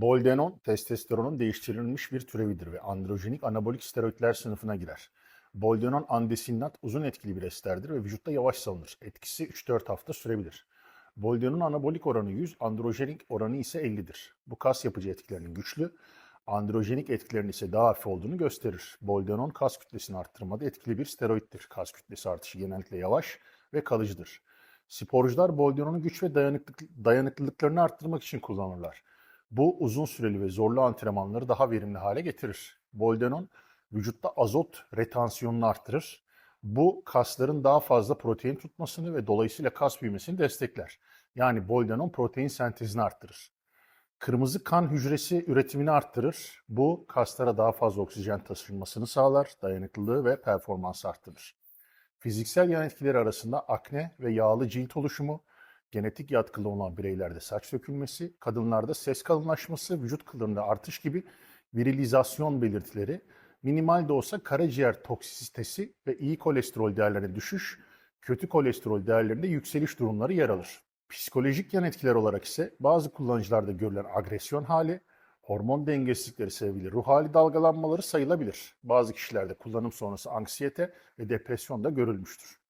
Boldenon, testosteronun değiştirilmiş bir türevidir ve androjenik anabolik steroidler sınıfına girer. Boldenon andesinnat uzun etkili bir esterdir ve vücutta yavaş salınır. Etkisi 3-4 hafta sürebilir. Boldenon anabolik oranı 100, androjenik oranı ise 50'dir. Bu kas yapıcı etkilerinin güçlü, androjenik etkilerinin ise daha hafif olduğunu gösterir. Boldenon kas kütlesini arttırmada etkili bir steroittir. Kas kütlesi artışı genellikle yavaş ve kalıcıdır. Sporcular boldenonun güç ve dayanıklık, dayanıklılıklarını arttırmak için kullanırlar. Bu uzun süreli ve zorlu antrenmanları daha verimli hale getirir. Boldenon vücutta azot retansiyonunu arttırır. Bu kasların daha fazla protein tutmasını ve dolayısıyla kas büyümesini destekler. Yani boldenon protein sentezini arttırır. Kırmızı kan hücresi üretimini arttırır. Bu kaslara daha fazla oksijen taşınmasını sağlar, dayanıklılığı ve performansı arttırır. Fiziksel yan etkileri arasında akne ve yağlı cilt oluşumu, genetik yatkılı olan bireylerde saç dökülmesi, kadınlarda ses kalınlaşması, vücut kılığında artış gibi virilizasyon belirtileri, minimal de olsa karaciğer toksisitesi ve iyi kolesterol değerlerine düşüş, kötü kolesterol değerlerinde yükseliş durumları yer alır. Psikolojik yan etkiler olarak ise bazı kullanıcılarda görülen agresyon hali, hormon dengesizlikleri sebebiyle ruh hali dalgalanmaları sayılabilir. Bazı kişilerde kullanım sonrası anksiyete ve depresyon da görülmüştür.